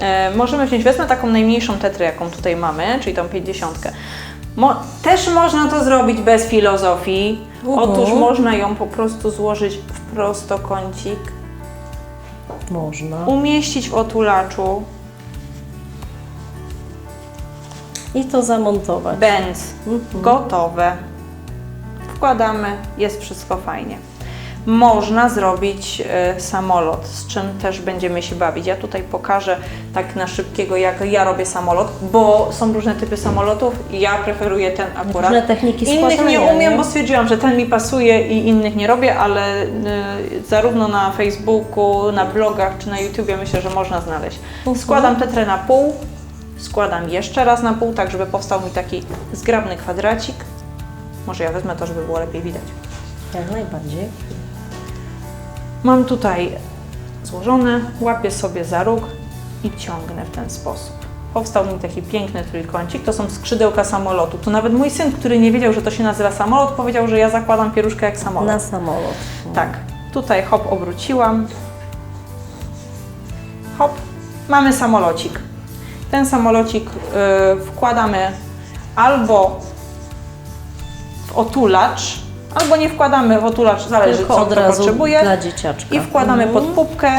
E, możemy wziąć, wezmę taką najmniejszą tetrę, jaką tutaj mamy, czyli tą 50. Mo też można to zrobić bez filozofii. Mhm. Otóż można ją po prostu złożyć w prostokącik, Można. umieścić w otulaczu, I to zamontować. bęc Mhm. gotowe. Wkładamy, jest wszystko fajnie. Można zrobić e, samolot, z czym też będziemy się bawić. Ja tutaj pokażę tak na szybkiego, jak ja robię samolot, bo są różne typy samolotów i ja preferuję ten akurat. Różne techniki Innych nie umiem, nie? bo stwierdziłam, że ten mi pasuje i innych nie robię, ale y, zarówno na Facebooku, na blogach czy na YouTubie myślę, że można znaleźć. Mhm. Składam tetrę na pół, składam jeszcze raz na pół, tak żeby powstał mi taki zgrabny kwadracik. Może ja wezmę to, żeby było lepiej widać. Jak najbardziej. Mam tutaj złożone, łapię sobie za róg i ciągnę w ten sposób. Powstał mi taki piękny trójkącik, to są skrzydełka samolotu. Tu nawet mój syn, który nie wiedział, że to się nazywa samolot, powiedział, że ja zakładam pieruszkę jak samolot. Na samolot. Tak, tutaj hop obróciłam. Hop, mamy samolocik. Ten samolocik y, wkładamy albo w otulacz, albo nie wkładamy w otulacz, zależy Tylko co od kto razu potrzebuje. dla dzieciaczka. I wkładamy Mhm. pod pupkę,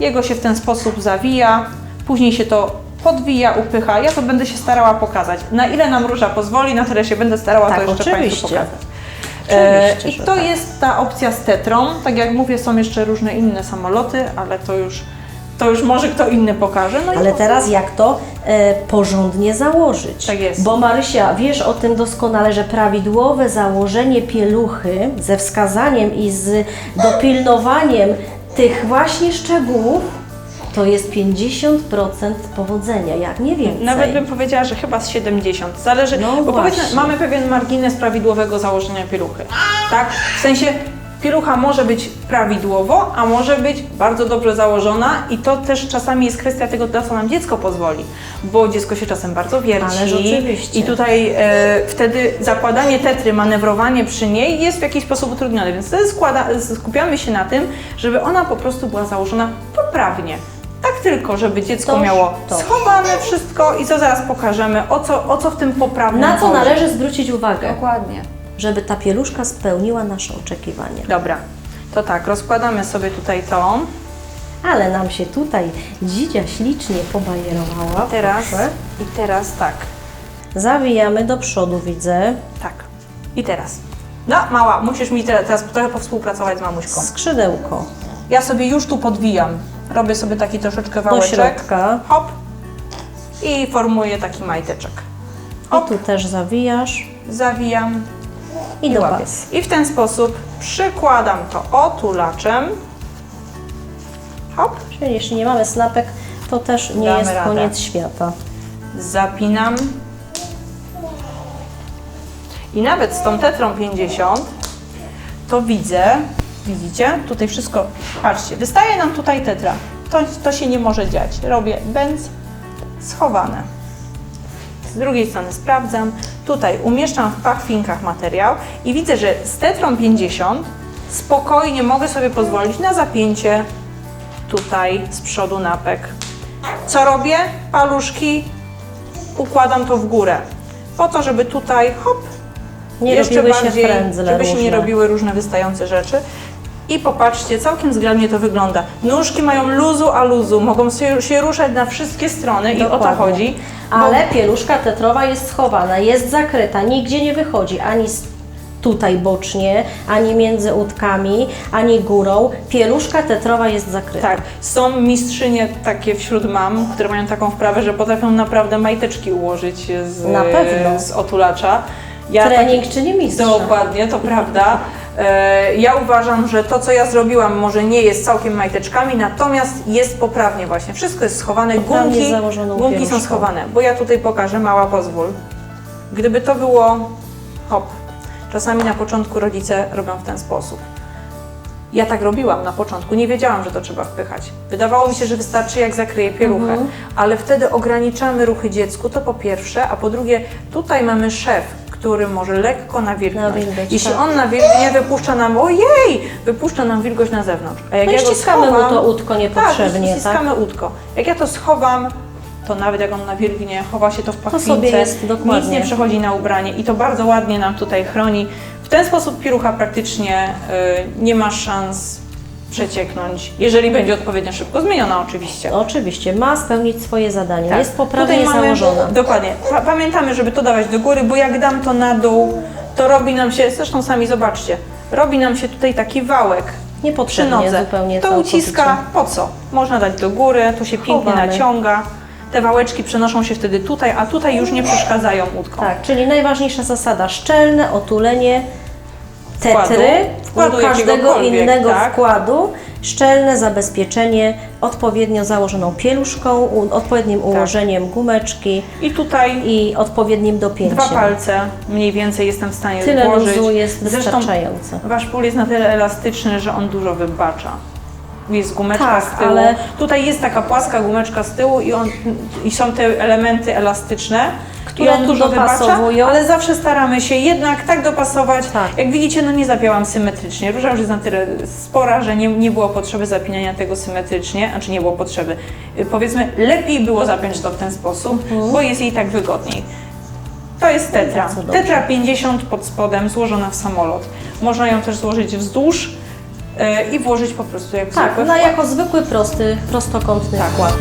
jego się w ten sposób zawija, później się to podwija, upycha. Ja to będę się starała pokazać. Na ile nam róża pozwoli, na tyle się będę starała Tak, to jeszcze Państwu oczywiście. pokazać. Oczywiście, E, I że to tak. jest ta opcja z tetrą. Tak jak mówię, są jeszcze różne inne samoloty, ale to już, to już może kto inny pokaże. No Ale teraz jak to e, porządnie założyć? Tak jest. Bo Marysia, wiesz o tym doskonale, że prawidłowe założenie pieluchy ze wskazaniem i z dopilnowaniem tych właśnie szczegółów to jest 50% powodzenia, jak nie więcej. Nawet bym powiedziała, że chyba z 70. Zależy, No bo powiedzmy, mamy pewien margines prawidłowego założenia pieluchy. Tak? W sensie pielucha może być prawidłowo, a może być bardzo dobrze założona i to też czasami jest kwestia tego, na co nam dziecko pozwoli, bo dziecko się czasem bardzo wierci. Ależ oczywiście. I tutaj e, wtedy zakładanie tetry, manewrowanie przy niej jest w jakiś sposób utrudnione, więc wtedy składa, skupiamy się na tym, żeby ona po prostu była założona poprawnie. Tak tylko, żeby dziecko Toż, miało schowane wszystko i co zaraz pokażemy, o co, o co w tym poprawnym Na co chodzi. należy zwrócić uwagę, Dokładnie. Żeby ta pieluszka spełniła nasze oczekiwania. Dobra, to tak, rozkładamy sobie tutaj tą. Ale nam się tutaj dzidzia ślicznie pobajerowała. Teraz Proszę. i teraz tak, Zawijamy do przodu, widzę. tak. I teraz. No, mała, musisz mi te- teraz trochę powspółpracować z mamuśką. Skrzydełko Ja sobie już tu podwijam. Robię sobie taki troszeczkę do wałeczek. środka. Hop. I formuję taki majteczek. I tu też zawijasz Zawijam i i do łapię. I w ten sposób przykładam to otulaczem. Hop. Czyli jeśli nie mamy snapek, to też nie Damy jest radę. koniec świata. Zapinam. I nawet z tą tetrą 50 to widzę, widzicie, tutaj wszystko, patrzcie, wystaje nam tutaj tetra. To, to się nie może dziać. Robię bęc schowane. Z drugiej strony sprawdzam. Tutaj umieszczam w pachwinkach materiał i widzę, że z tetrą 50 spokojnie mogę sobie pozwolić na zapięcie tutaj z przodu napek. Co robię? Paluszki układam to w górę. Po to, żeby tutaj hop, Nie jeszcze robiły się bardziej, frędzle żeby się nie robiły różne wystające rzeczy. I popatrzcie, całkiem zgrabnie to wygląda. Nóżki mają luzu a luzu, mogą się, się ruszać na wszystkie strony i o to Dokładnie. chodzi. Ale pieluszka tetrowa jest schowana, jest zakryta, nigdzie nie wychodzi, ani z tutaj bocznie, ani między udkami, ani górą. Pieluszka tetrowa jest zakryta. Tak, są mistrzynie takie wśród mam, które mają taką wprawę, że potrafią naprawdę majteczki ułożyć z, Na pewno. z otulacza. Ja Trening czyni mistrza. Dokładnie, to prawda. E, Ja uważam, że to, co ja zrobiłam, może nie jest całkiem majteczkami, natomiast jest poprawnie właśnie. Wszystko jest schowane, Poprawnie gumki, założoną gumki są schowane. Bo ja tutaj pokażę, mała pozwól. Gdyby to było, hop, czasami na początku rodzice robią w ten sposób. Ja tak robiłam na początku, nie wiedziałam, że to trzeba wpychać. Wydawało mi się, że wystarczy jak zakryję pieluchę, ale wtedy ograniczamy ruchy dziecku, to po pierwsze, a po drugie tutaj mamy szef, który może lekko nawilgnąć. Nawilgać, Jeśli tak. on nawilgnie, wypuszcza nam, ojej, wypuszcza nam wilgoć na zewnątrz. A jak No i ja go ściskamy mu schowam, to łódko niepotrzebnie, tak? ściskamy łódko. Jak ja to schowam, to nawet jak on nawilgnie, chowa się to w pachwince, sobie jest nic dokładnie. nie przechodzi na ubranie i to bardzo ładnie nam tutaj chroni. W ten sposób pielucha praktycznie y, nie ma szans przecieknąć, jeżeli będzie odpowiednio szybko zmieniona oczywiście. Oczywiście, ma spełnić swoje zadanie. Tak. Jest poprawnie Tutaj mamy- założona. Dokładnie. Pa pamiętamy, żeby to dawać do góry, bo jak dam to na dół, to robi nam się, zresztą sami zobaczcie, robi nam się tutaj taki wałek przy Niepotrzebnie nodze. zupełnie To całkowicie. uciska, po co? Można dać do góry, to się pięknie Chowamy. naciąga. Te wałeczki przenoszą się wtedy tutaj, a tutaj już nie przeszkadzają łódkom. Tak, czyli najważniejsza zasada szczelne otulenie. Tetry Wkładu u każdego innego tak. wkładu, szczelne zabezpieczenie odpowiednio założoną pieluszką, u, odpowiednim Tak. ułożeniem gumeczki I tutaj i odpowiednim dopięciem. dwa palce mniej więcej jestem w stanie Tyle włożyć. luzu jest Zresztą wystarczająco. Wasz pól jest na tyle elastyczny, że on dużo wybacza. Jest gumeczka Tak, z tyłu. ale- Tutaj jest taka płaska gumeczka z tyłu i, on, i są te elementy elastyczne. Które tu dużo wybacza, ale zawsze staramy się jednak tak dopasować. Tak. Jak widzicie, no nie zapięłam symetrycznie. Róża już jest na tyle spora, że nie, nie było potrzeby zapinania tego symetrycznie, znaczy nie było potrzeby. Y, Powiedzmy, lepiej było zapiąć to w ten sposób, bo jest jej tak wygodniej. To jest tetra. Bardzo dobrze. Tetra 50 pod spodem, złożona w samolot. Można ją też złożyć wzdłuż e, i włożyć po prostu jak Tak, zwykły na wkład. jako zwykły, prosty, prostokątny Tak. wkład.